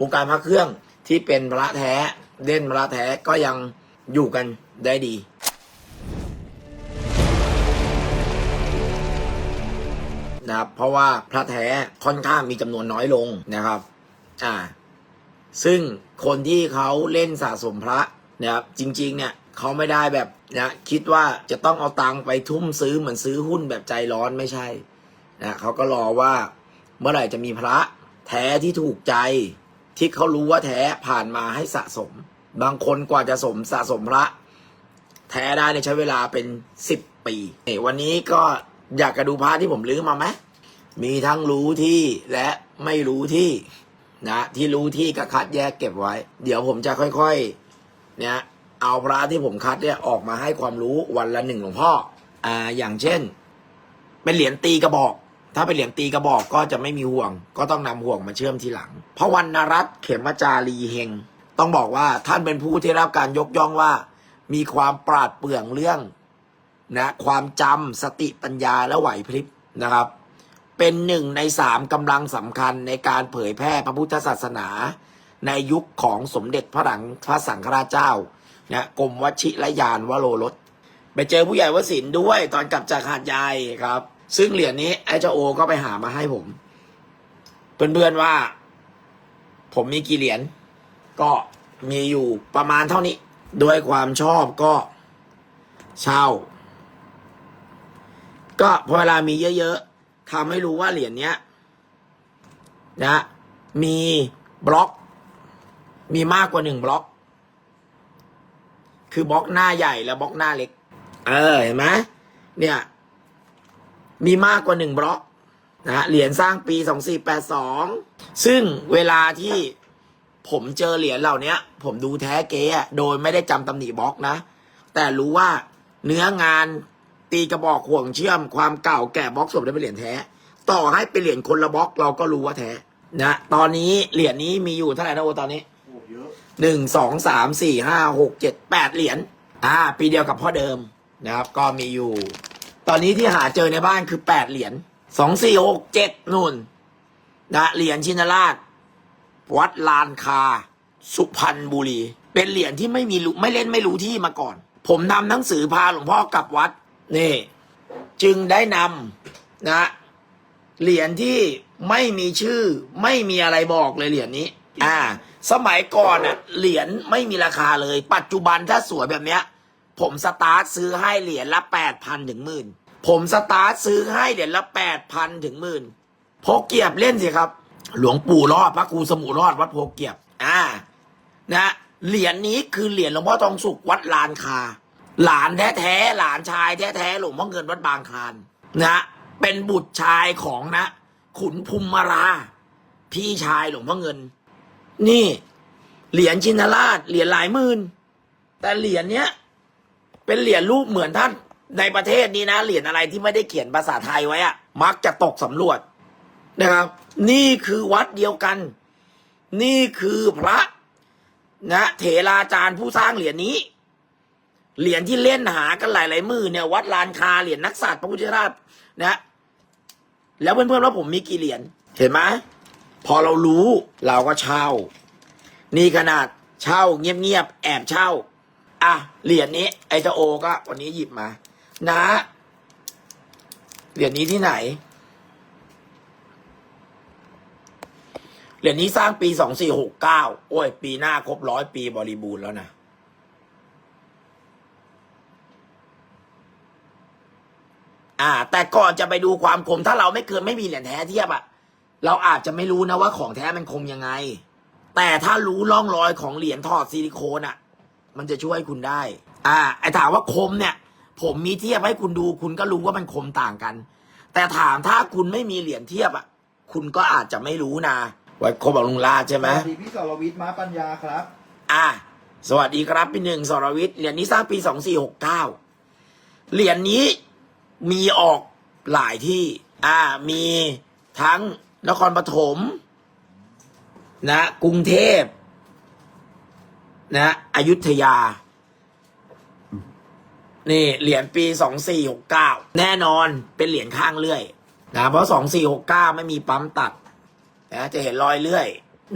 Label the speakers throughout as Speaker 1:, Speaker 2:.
Speaker 1: วงการพระเครื่องที่เป็นพระแท้เล่นพระแท้ก็ยังอยู่กันได้ดี นะครับ เพราะว่าพระแท้ค่อนข้างมีจำนวนน้อยลงนะครับ อ่า ซึ่งคนที่เขาเล่นสะสมพระนะครับจริง ๆ เนี่ยเขาไม่ได้แบบนะคิดว่าจะต้องเอาตังค์ไปทุ่มซื้อเหมือนซื้อหุ้นแบบใจร้อนไม่ใช่นะเขาก็รอว่าเมื่อไหร่จะมีพระแท้ที่ถูกใจ ที่เขารู้ว่าแท้ผ่านมาให้สะสม บางคนกว่าจะสมสะสมพระ แท้ได้เนี่ยใช้เวลาเป็นสิบปีนี่วันนี้ก็อยากจะดูพระที่ผมลื้อมาไหมมีทั้งรู้ที่และไม่รู้ที่นะที่รู้ที่ก็คัดแยกเก็บไว้ เดี๋ยวผมจะค่อยๆเนี่ยเอาพระที่ผมคัดเนี่ยออกมาให้ความรู้วันละหนึ่งหลวงพ่ออ่าอย่างเช่น เป็นเหรียญตีกระบอก ถ้าเป็นเหรียญตีกระบอกก็จะไม่มีห่วง ก็ต้องนำห่วงมาเชื่อมทีหลัง พระวรรณรัตน์เขมจารีเฮง ต้องบอกว่าท่านเป็นผู้ที่รับการยกย่องว่า มีความปราดเปรื่องเรื่องนะความจำสติปัญญาและไหวพริบนะครับ เป็นหนึ่งในสามกำลังสำคัญในการเผยแพร่พระพุทธศาสนา ในยุคของสมเด็จพระหลังพระสังฆราชเจ้านะกรมวชิรยานวโรรสไปเจอผู้ใหญ่วสินด้วยตอนกลับจากหาดใหญ่ครับ ซึ่งเหรียญนี้ไอ้เจ้าโอก็ไปหามาให้ผม เพื่อนๆว่า ผมมีกี่เหรียญก็มีอยู่ประมาณเท่านี้ ด้วยความชอบก็เช่า ก็พอเวลามีเยอะๆทำให้รู้ว่าเหรียญเนี้ยนะมีบล็อก มีมากกว่าหนึ่งบล็อก คือบล็อกหน้าใหญ่และบล็อกหน้าเล็ก เออเห็นไหมเนี่ย มีมากกว่าหนึ่งบล็อกนะฮะเหรียญสร้างปีสองสี่แปดสองซึ่งเวลาที่ผมเจอเหรียญเหล่านี้ผมดูแท้เก๊โดยไม่ได้จำตำหนิบล็อกนะ แต่รู้ว่าเนื้องานตีกระบอกห่วงเชื่อมความเก่าแก่บล็อกสมได้เป็นเหรียญแท้ ต่อให้เป็นเหรียญคนละบล็อกเราก็รู้ว่าแท้นะตอนนี้เหรียญนี้มีอยู่เท่าไหร่นะโอตอนนี้
Speaker 2: โอ้เยอะ
Speaker 1: หนึ่งสองสามสี่ห้าหกเจ็ดแปดเหรียญอ่า ปีเดียวกับพ่อเดิมนะครับ ก็มีอยู่ ตอนนี้ที่หาเจอในบ้านคือแปดเหรียญสองสี่หกเจ็ดนู่นนะเหรียญชินราช วัดลานคา สุพรรณบุรี เป็นเหรียญที่ไม่มีไม่เล่นไม่รู้ที่มาก่อน ผมนำหนังสือพาหลวงพ่อกลับวัดนี่จึงได้นำนะ เหรียญที่ไม่มีชื่อ ไม่มีอะไรบอกเลยเหรียญนี้ อ่า สมัยก่อนอะเหรียญไม่มีราคาเลย ปัจจุบันถ้าสวยแบบเนี้ย ผมสตาร์ทซื้อให้เหรียญละแปดพันถึงหมื่นผมสตาร์ทซื้อให้เหรียญละแปดพันถึงหมื่นโพเกียบเล่นสิครับ หลวงปู่รอดพระครูสมุรอดวัดโพเกียบ อ่า นะเหรียญนี้คือเหรียญหลวงพ่อทองสุขวัดลานคา หลานแท้ๆหลานชายแท้ๆหลวงพ่อเงินวัดบางคลานนะเป็นบุตรชายของนะ ขุนภูมิมารา พี่ชายหลวงพ่อเงิน นี่ เหรียญชินราชเหรียญหลายหมื่นแต่เหรียญเนี้ย เป็นเหรียญรูปเหมือนท่าน ในประเทศนี้นะเหรียญอะไรที่ไม่ได้เขียนภาษาไทยไว้อะมักจะตกสำรวจนะครับ นี่คือวัดเดียวกัน นี่คือพระนะเถราจารย์ผู้สร้างเหรียญนี้ เหรียญที่เล่นหากันหลายๆมือเนี่ย วัดลานคาเหรียญนักษัตร์พระพุทธราชนะ แล้วเพื่อนๆว่าผมมีกี่เหรียญเห็นไหมพอเรารู้เราก็เช่า นี่ขนาดเช่าเงียบๆแอบเช่า อะเหรียญนี้ ไอเจโอก็วันนี้หยิบมา นะเหรียญนี้ที่ไหน เหรียญนี้สร้างปีสองสี่หกเก้าโอ้ย ปีหน้าครบร้อยปีบริบูรณ์แล้วนะ อ่า แต่ก่อนจะไปดูความคม ถ้าเราไม่เคยไม่มีเหรียญแท้เทียบอะเราอาจจะไม่รู้นะว่าของแท้มันคมยังไง แต่ถ้ารู้ร่องรอยของเหรียญถอดซิลิโคนอะ มันจะช่วยคุณได้ อ่า ไอถามว่าคมเนี่ย ผมมีเทียบให้คุณดู คุณก็รู้ว่ามันคมต่างกัน แต่ถามถ้าคุณไม่มีเหรียญเทียบอะคุณก็อาจจะไม่รู้นะ ไว้คมบอกลุงลาดใช่ไหม
Speaker 2: สวัสดีพี่สรวิทย์ม้าปัญญาครับ
Speaker 1: อะสวัสดีครับพี่หนึ่งสรวิทย์ เหรียญนี้สร้างปีสองสี่หกเก้าเหรียญนี้มีออกหลายที่ อ่า มีทั้งนครปฐมนะ กรุงเทพ นะอยุธยา นี่เหรียญปีสองสี่หกเก้าแน่นอนเป็นเหรียญข้างเลื่อยนะเพราะสองสี่หกเก้าไม่มีปั๊มตัดนะจะเห็นรอยเลื่อย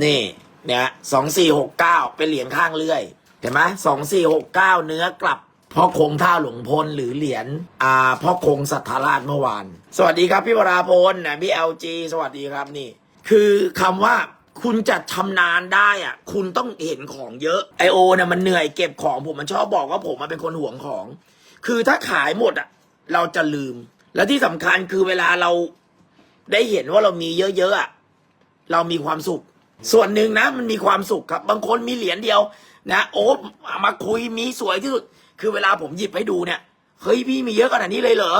Speaker 1: นี่เนี่ยสองสี่หกเก้าเป็นเหรียญข้างเลื่อยเห็นไหมสองสี่หกเก้าเนื้อกลับพ่อคงท่าหลวงพลหรือเหรียญอ่าพ่อคงสัทธาราชเมื่อวาน สวัสดีครับพี่วราพลนะพี่เอลจีสวัสดีครับนี่ คือคำว่า คุณจะชำนาญได้อะ คุณต้องเห็นของเยอะไอโอเนี่ยมันเหนื่อยเก็บของผมมันชอบบอกว่าผมมันเป็นคนห่วงของ คือถ้าขายหมดอะ เราจะลืม และที่สำคัญคือเวลาเราได้เห็นว่าเรามีเยอะๆอะเรามีความสุข ส่วนหนึ่งนะมันมีความสุขครับ บางคนมีเหรียญเดียว นะ โอ้มาคุยมีสวยที่สุด คือเวลาผมหยิบให้ดูเนี่ยเฮ้ยพี่มีเยอะขนาดนี้เลยเหรอ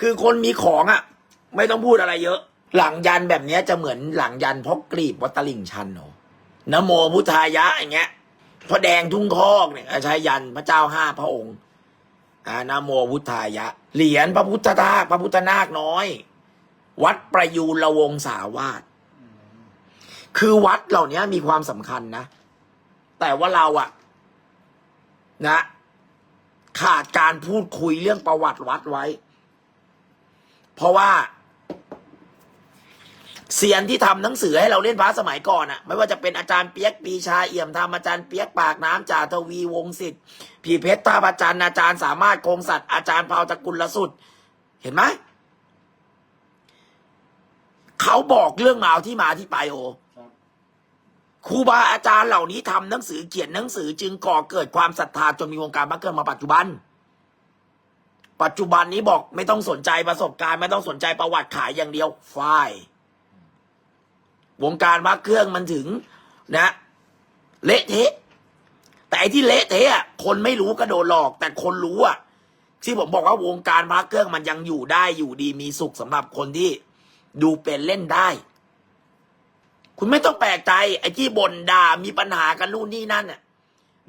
Speaker 1: คือคนมีของอะ ไม่ต้องพูดอะไรเยอะ หลังยันแบบนี้จะเหมือนหลังยันเพราะกรีบวัดตลิ่งชันเนาะนโมพุทธายะอย่างเงี้ยพระแดงทุ่งคอกเนี่ยใช้ยันพระเจ้าห้าพระองค์อ่านโมพุทธายะ เหรียญพระพุทธทาพระพุทธนาคน้อย วัดประยูรวงศาวาสคือวัดเหล่านี้มีความสำคัญนะ แต่ว่าเราอะนะ ขาดการพูดคุยเรื่องประวัติวัดไว้ เพราะว่า เซียนที่ทำหนังสือให้เราเล่นพระสมัยก่อนอะไม่ว่าจะเป็นอาจารย์เปียกปีชาเอี่ยมธรรมอาจารย์เปียกปากน้ำจ่าทวีวงศิษย์ผีเพชรตาประจันอาจารย์สามารถโกงสัตว์อาจารย์เผาตะกุลสุด เห็นไหมเขาบอกเรื่องราวที่มาที่ไปโอ
Speaker 2: ครับ
Speaker 1: ครูบาอาจารย์เหล่านี้ทำหนังสือเขียนหนังสือจึงก่อเกิดความศรัทธาจนมีวงการบัคเกิลมาปัจจุบัน ปัจจุบันนี้บอกไม่ต้องสนใจประสบการณ์ ไม่ต้องสนใจประวัติขายอย่างเดียวฝ้าย วงการบัคเครื่องมันถึงนะ เละเทะแต่ไอ้ที่เละเทะคนไม่รู้ก็โดนหลอก แต่คนรู้อะที่ผมบอกว่าวงการพระเครื่องมันยังอยู่ได้อยู่ดีมีสุขสำหรับคนที่ดูเป็นเล่นได้ คุณไม่ต้องแปลกใจ ไอ้ที่บ่นด่ามีปัญหากันนู่นนี่นั่นน่ะ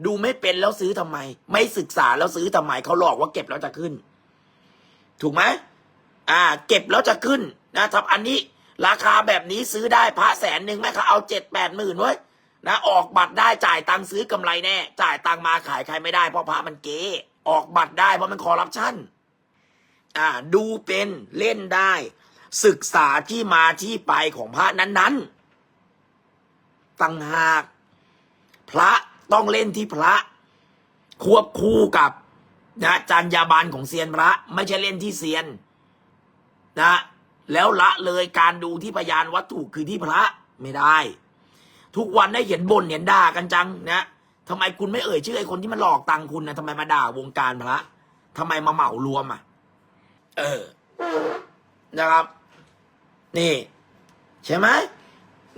Speaker 1: ดูไม่เป็นแล้วซื้อทำไม ไม่ศึกษาแล้วซื้อทำไมเขาหลอกว่าเก็บแล้วจะขึ้น ถูกไหมอ่า เก็บแล้วจะขึ้น นะทับอันนี้ ราคาแบบนี้ซื้อได้พระแสนหนึ่งแม่เขาเอาเจ็ดแปดหมื่นไว้ยนะออกบัตรได้จ่ายตังค์ซื้อกำไรแน่ จ่ายตังค์มาขายใครไม่ได้เพราะพระมันเก๊ออกบัตรได้เพราะมันคอร์รัปชันอ่าดูเป็นเล่นได้ ศึกษาที่มาที่ไปของพระนั้นๆตังหาก พระต้องเล่นที่พระ ควบคู่กับนะจรรยาบรรณของเซียนพระ ไม่ใช่เล่นที่เซียน นะ แล้วละเลยการดูที่พยานวัตถุคือที่พระไม่ได้ ทุกวันได้เห็นบ่นเห็นด่ากันจังนะทำไมคุณไม่เอ่ยชื่อไอ้คนที่มันหลอกตังคุณนะทำไมมาด่าวงการพระทำไมมาเหมารวมอะ เออ นะครับ นี่ ใช่ไหม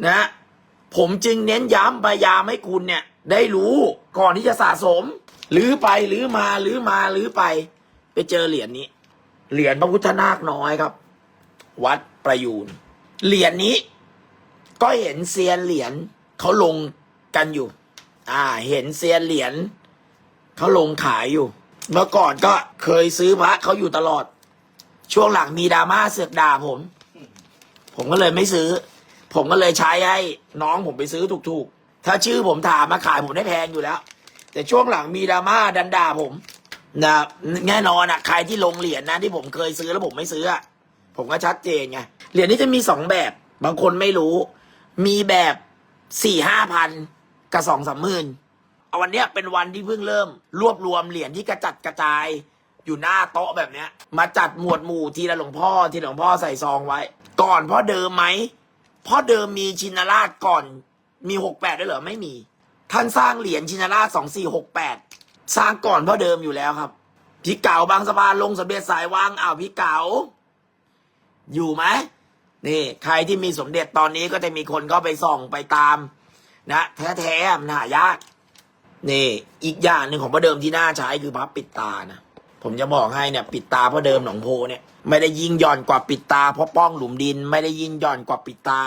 Speaker 1: นะ ผมจึงเน้นย้ำพยายามให้คุณเนี่ย ได้รู้ก่อนที่จะสะสมหรือไปหรือมาหรือมาหรือไป ไปเจอเหรียญนี้ เหรียญพระพุทธนาคน้อยครับ วัดประยูนเหรียญนี้ ก็เห็นเซียนเหรียญเขาลงกันอยู่ อ่า เห็นเซียนเหรียญเขาลงขายอยู่ เมื่อก่อนก็เคยซื้อพระเขาอยู่ตลอด ช่วงหลังมีดราม่าเสือกด่าผม ผมก็เลยไม่ซื้อ ผมก็เลยใช้ให้น้องผมไปซื้อถูกๆ ถ้าชื่อผมถามมาขายผมได้แพงอยู่แล้ว แต่ช่วงหลังมีดราม่าดันด่าผมนะแน่นอนอะใครที่ลงเหรียญนะที่ผมเคยซื้อแล้วผมไม่ซื้ออะ ผมก็ชัดเจนไงเหรียญนี้จะมีสองแบบ บางคนไม่รู้ มีแบบสี่ห้าพันกับสองสามหมื่นเอาวันเนี้ยเป็นวันที่เพิ่งเริ่ม รวบรวมเหรียญที่กระจัดกระจาย อยู่หน้าโต๊ะแบบเนี้ย มาจัดหมวดหมู่ทีละหลวงพ่อทีละหลวงพ่อใส่ซองไว้ ก่อนพ่อเดิมไหมพ่อเดิมมีชินราชก่อนมีหกแปดด้วยเหรอไม่มี ท่านสร้างเหรียญชินราชสองสี่หกแปดสร้างก่อนพ่อเดิมอยู่แล้วครับ พี่เก่าบางสะพานลงสมเด็จสายวางอ้าวพี่เก่า อยู่ไหมนี่ ใครที่มีสมเด็จตอนนี้ก็จะมีคนเข้าไปส่องไปตาม นะแท้ๆมันหายากนี่ อีกอย่างหนึ่งของพระเดิมที่น่าใช้คือพระปิดตานะผมจะบอกให้เนี่ย ปิดตาพระเดิมหนองโพเนี่ยไม่ได้ยิ่งหย่อนกว่าปิดตาเพราะป้องหลุมดิน ไม่ได้ยิ่งหย่อนกว่าปิดตา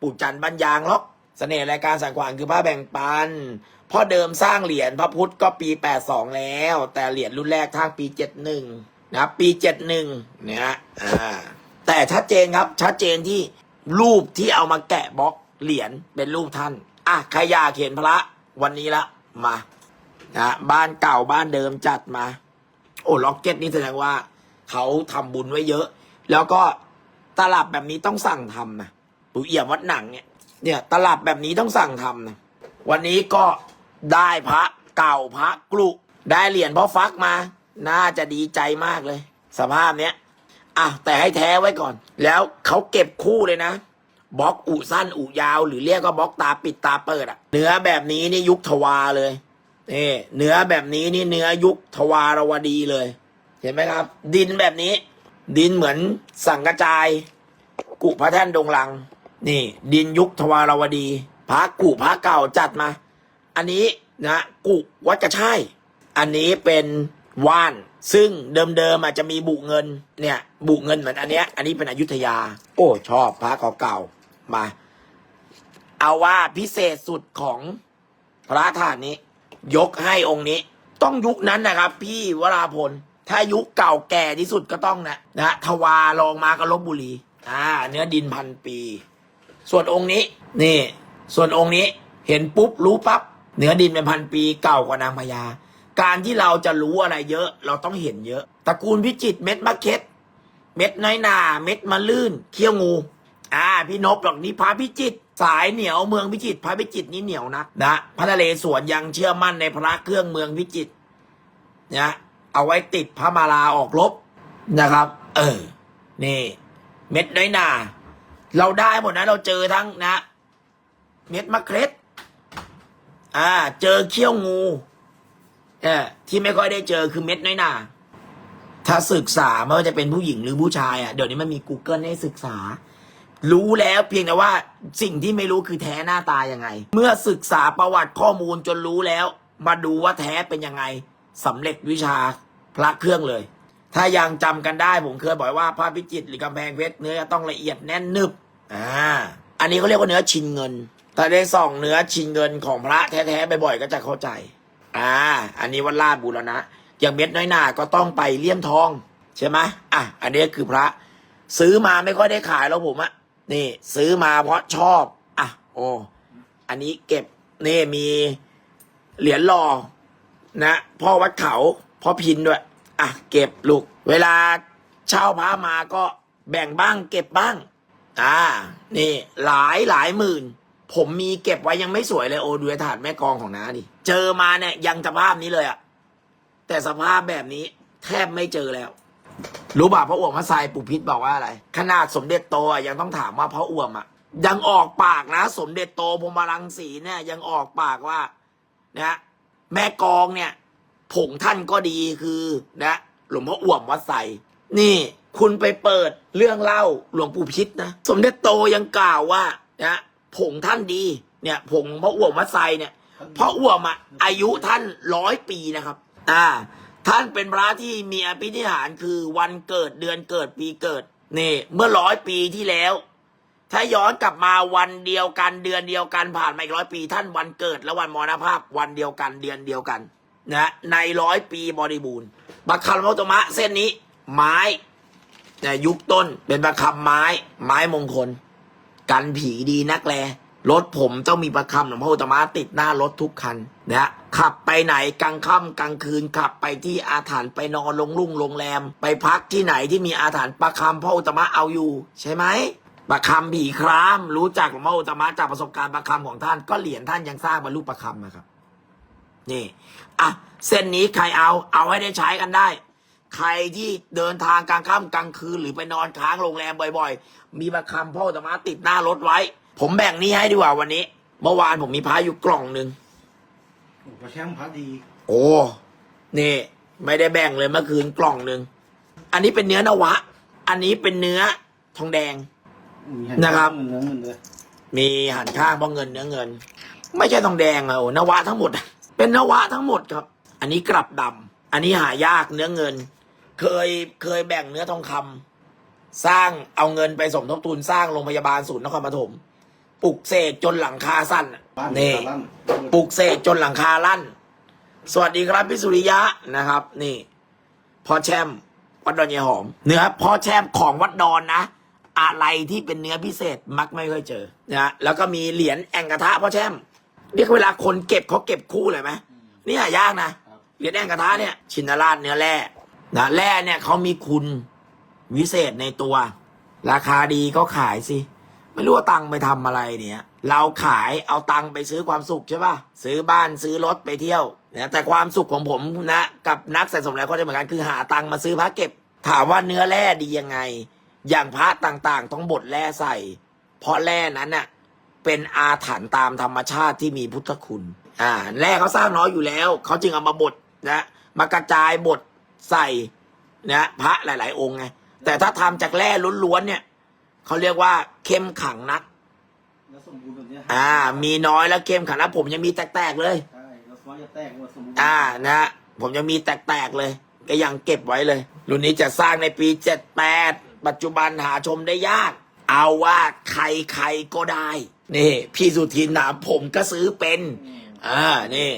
Speaker 1: ปู่จันทร์บัญยางหรอกเสน่ห์รายการสังขวานคือพระแบ่งปันพ่อเดิมสร้างเหรียญพระพุทธก็ปี 82 แล้ว แต่เหรียญรุ่นแรกทางปี 71 นะปี 71 เนี่ยอ่า แต่ชัดเจนครับ ชัดเจนที่รูปที่เอามาแกะบล็อกเหรียญเป็นรูปท่าน อะใครอยากเห็นพระวันนี้ละมานะบ้านเก่าบ้านเดิมจัดมา โอ้ล็อกเก็ตนี่แสดงว่าเขาทำบุญไว้เยอะ แล้วก็ตลับแบบนี้ต้องสั่งทำนะปู่เอี่ยมวัดหนังเนี่ย เนี่ยตลับแบบนี้ต้องสั่งทำนะวันนี้ก็ได้พระเก่าพระกลุได้เหรียญพ่อฟักมา น่าจะดีใจมากเลย สภาพเนี้ย อะแต่ให้แท้ไว้ก่อน แล้วเขาเก็บคู่เลยนะบล็อกอุสั้นอุยาว หรือเรียกว่าบล็อกตาปิดตาเปิดอะเนื้อแบบนี้นี่ยุคทวาเลยนี่เนื้อแบบนี้นี่เนื้อยุคทวารวดีเลย เห็นไหมครับ ดินแบบนี้ ดินเหมือนสังกระจาย กุพระแท่นดงลัง นี่ ดินยุคทวารวดีพระกุพระเก่าจัดมา อันนี้นะกุวัดกระช่ายอันนี้เป็นว่าน ซึ่งเดิมๆอาจจะมีบุเงินเนี่ยบุเงินเหมือนอันเนี้ย อันนี้เป็นอยุธยา โอ้ชอบพระเก่าๆมา เอาว่าพิเศษสุดของพระธาตุนี้ ยกให้องค์นี้ ต้องยุคนั้นนะครับ พี่วราพล ถ้ายุคเก่าแก่ที่สุดก็ต้องนะนะทวารองมาก็ลบบุรีอ่า เนื้อดินพันปี ส่วนองค์นี้ นี่ ส่วนองค์นี้เห็นปุ๊บรู้ปั๊บเนื้อดินเป็นพันปีเก่ากว่านางพญา การที่เราจะรู้อะไรเยอะ เราต้องเห็นเยอะตระกูลพิจิตเม็ดมะเข็ดเม็ดน้อยนา เม็ดมะลื่น เขี้ยวงู อ่า พี่นพหรอกนี่พระพิจิตสายเหนียวเมืองพิจิตพระพิจิตนี่เหนียวนักนะพระนเรศวรยังเชื่อมั่นในพระเครื่องเมืองพิจิตนะเอาไว้ติดพระมาลาออกรบนะครับ เออ นี่ เม็ดน้อยนา เราได้หมดนะ เราเจอทั้งนะ เม็ดมะเขืออ่า เจอเขี้ยวงู เออที่ไม่ค่อยได้เจอคือเม็ดน้อยหนาถ้าศึกษาไม่ว่าจะเป็นผู้หญิงหรือผู้ชายอะเดี๋ยวนี้มันมี Google ให้ศึกษา รู้แล้วเพียงแต่ว่าสิ่งที่ไม่รู้คือแท้หน้าตายังไง เมื่อศึกษาประวัติข้อมูลจนรู้แล้ว มาดูว่าแท้เป็นยังไงสำเร็จวิชาพระเครื่องเลย ถ้ายังจำกันได้ผมเคยบอกว่าพระพิจิตรหรือกำแพงเพชรเนื้อต้องละเอียดแน่นนึบอ่าอันนี้เขาเรียกว่าเนื้อชินเงินถ้าได้ส่องเนื้อชินเงินของพระแท้ๆบ่อยๆก็จะเข้าใจ อ่า อันนี้วัดลาดบูรณะ อย่างเม็ดน้อยหนาก็ต้องไปเลี่ยมทอง ใช่ไหมอะ อันนี้คือพระ ซื้อมาไม่ค่อยได้ขายแล้วผมอะนี่ ซื้อมาเพราะชอบ อะ โอ้อันนี้เก็บนี่มีเหรียญหล่อนะพ่อวัดเขาพ่อพินด้วย อะ เก็บลูก เวลาเช่าพระมาก็แบ่งบ้าง เก็บบ้าง อ่า นี่ หลายหลายหมื่น ผมมีเก็บไว้ยังไม่สวยเลยโอดูถาดแม่กองของน้าดิ เจอมาเนี่ยยังสภาพนี้เลยอะแต่สภาพแบบนี้แทบไม่เจอแล้ว รู้ป่ะพระอ้วมพระทรายปุพิษบอกว่าอะไร ขนาดสมเด็จโตอะยังต้องถามว่าพระอ้วมอะยังออกปากนะ สมเด็จโตพรมรังสีเนี่ย ยังออกปากว่านะแม่กองเนี่ยผงท่านก็ดีคือนะหลวงพ่ออ้วมวัดใสนี่คุณไปเปิดเรื่องเล่าหลวงปู่พิษนะ สมเด็จโตยังกล่าวว่านะ ผงท่านดี เนี่ย ผงพระอ้วมวัดใสเนี่ยเพราะอ้วมอะอายุท่านร้อยปีนะครับ อ่า ท่านเป็นพระที่มีอภินิหารคือวันเกิดเดือนเกิดปีเกิดนี่เมื่อร้อยปีที่แล้ว ถ้าย้อนกลับมาวันเดียวกันเดือนเดียวกันผ่านมาอีกร้อยปี ท่านวันเกิดและวันมรณภาพวันเดียวกันเดือนเดียวกันนะในร้อยปีบริบูรณ์บัคคัมโมตมะเส้นนี้ ไม้แต่ยุคต้นเป็นบัคคัมไม้ ไม้มงคล กันผีดีนักแลรถผมต้องมีประคำหลวงพ่ออุตมะติดหน้ารถทุกคันนะขับไปไหนกลางค่ำกลางคืนขับไปที่อาถรรพ์ไปนอนลงรุ่งโรงแรม ไปพักที่ไหนที่มีอาถรรพ์ประคำพ่ออุตมะเอาอยู่ ใช่ไหมประคำผีคราม รู้จักหลวงพ่ออุตมะจากประสบการณ์ประคำของท่าน ก็เหรียญท่านยังสร้างบรรลุประคำนะครับนี่อะเส้นนี้ใครเอาเอาให้ได้ใช้กันได้ ใครที่เดินทางกลางค่ำกลางคืนหรือไปนอนค้างโรงแรมบ่อย ๆ มีประคำพ่ออุตตมะติดหน้ารถไว้ ผมแบ่งนี้ให้ดีกว่าวันนี้ เมื่อวานผมมีพระอยู่กล่องหนึ่ง
Speaker 2: โอ้พระแช่มพระดี
Speaker 1: โอ้นี่ ไม่ได้แบ่งเลยเมื่อคืนกล่องหนึ่งอันนี้เป็นเนื้อนวะ อันนี้เป็นเนื้อทองแดง
Speaker 2: มี
Speaker 1: นะครับ
Speaker 2: เงินเนื้อเงินเลย
Speaker 1: มีหันข้างเพราะเงินเนื้อเงิน ไม่ใช่ทองแดงอะโอ้นวะทั้งหมดอะเป็นนวะทั้งหมดครับ อันนี้กลับดำอันนี้หายากเนื้อเงิน เคยเคยแบ่งเนื้อทองคำสร้างเอาเงินไปสมทบทุนสร้างโรงพยาบาลศูนย์นครปฐมปลุกเสกจนหลังคาสั้น
Speaker 2: นี่
Speaker 1: ปลุกเสกจนหลังคาลั่น สวัสดีครับพี่สุริยะนะครับ นี่พ่อแช่มวัดดอนยายหอม เนื้อพ่อแช่มของวัดดอนนะอะไรที่เป็นเนื้อพิเศษมักไม่ค่อยเจอนะแล้วก็มีเหรียญแองกระทะพ่อแช่มเรียกเวลาคนเก็บเขาเก็บคู่เลยไหมนี่หายากนะเหรียญแองกระทะเนี่ย ชินราชเนื้อแร่ นะแร่เนี่ยเขามีคุณวิเศษในตัว ราคาดีก็ขายสิ ไม่รู้ว่าตังไปทำอะไรเนี่ย เราขายเอาตังไปซื้อความสุขใช่ป่ะซื้อบ้านซื้อรถไปเที่ยวนะแต่ความสุขของผมนะ กับนักสะสมแล้วก็จะเหมือนกันคือหาตังมาซื้อพระเก็บ ถามว่าเนื้อแร่ดียังไง อย่างพระต่างๆ ต้องบดแร่ใส่ เพราะแร่นั้นน่ะเป็นอาถรรพ์ตามธรรมชาติที่มีพุทธคุณ อ่า แร่เขาสร้างน้อยอยู่แล้ว เขาจึงเอามาบดนะ มากระจายบด ใส่นะพระหลาย ๆ องค์ไงแต่ถ้าทำจากแร่ล้วนๆเนี่ยเขาเรียกว่าเข้มขังนัก
Speaker 2: แล้วสมบูรณ์แบบเนี้ย
Speaker 1: อ่า มีน้อยแล้วเข้มขังนักผมยังมีแตก ๆ เลย
Speaker 2: ใช่แล้วสมัยจะแตกหมดสมบูรณ์
Speaker 1: อ่านะผมยังมีแตก ๆ เลย ก็ยังเก็บไว้เลย รุ่นนี้จะสร้างในปี 78 ปัจจุบันหาชมได้ยาก เอาว่าใครใครๆก็ได้ นี่ พี่สุทินถามผมก็ซื้อเป็น
Speaker 2: อืม
Speaker 1: อ่า นี่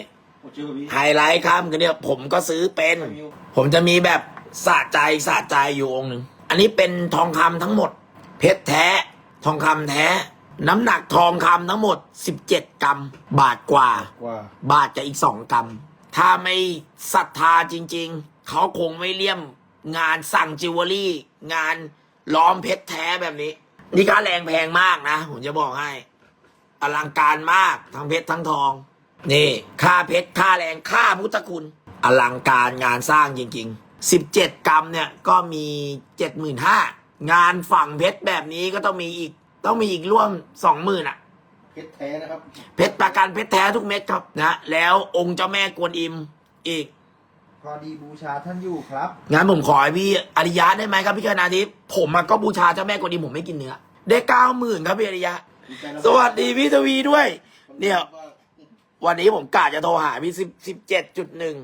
Speaker 2: โอ้เจอแบบนี้
Speaker 1: ไฮไลท์ครับกันเนี่ยผมก็ซื้อเป็น
Speaker 2: มิว
Speaker 1: ผมจะมีแบบสะใจสะใจอยู่องค์หนึ่ง อันนี้เป็นทองคำทั้งหมด เพชรแท้ ทองคำแท้ น้ำหนักทองคำทั้งหมด 17 กรัม บาทกว่า
Speaker 2: กว่า
Speaker 1: บาทจะอีกสองกรัม ถ้าไม่ศรัทธาจริง ๆ เขาคงไม่เลี่ยมงานสั่งจิวเวลรี่ งานล้อมเพชรแท้แบบนี้ นี่ค่าแรงแพงมากนะ ผมจะบอกให้ อลังการมากทั้งเพชรทั้งทอง นี่ค่าเพชรค่าแรงค่าพุทธคุณ อลังการงานสร้างจริง ๆ 17 กรัมเนี่ยก็มี 75,000งานฝั่งเพชรแบบนี้ก็ต้องมีอีกต้องมีอีกร่วม 20,000อะ
Speaker 2: เพชรแท้นะครับ
Speaker 1: เพชรประกันเพชรแท้ทุกเม็ดครับนะแล้วองค์เจ้าแม่กวนอิมอีก
Speaker 3: พอดีบูชาท่านอยู่ครับ
Speaker 1: งั้นผมขอให้พี่อริยะได้ไหมครับพี่คณาทิพย์ผมอะก็บูชาเจ้าแม่กวนอิมผมไม่กินเนื้อได้เก้าหมื่นครับพี่อริยะ
Speaker 2: ดีใจนะ
Speaker 1: สวัสดีพี่ทวีด้วย เนี่ย วันนี้ผมกะจะโทรหาพี่สิบสิบเจ็ดจุดหนึ่ง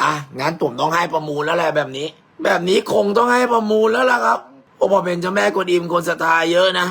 Speaker 1: อะงั้นผมต้องให้ประมูลแล้วแหละแบบนี้ แบบนี้คงต้องให้ประมูลแล้วล่ะครับโอ้พอเป็นเจ้าแม่กวนอิมคนศรัทธาเยอะนะ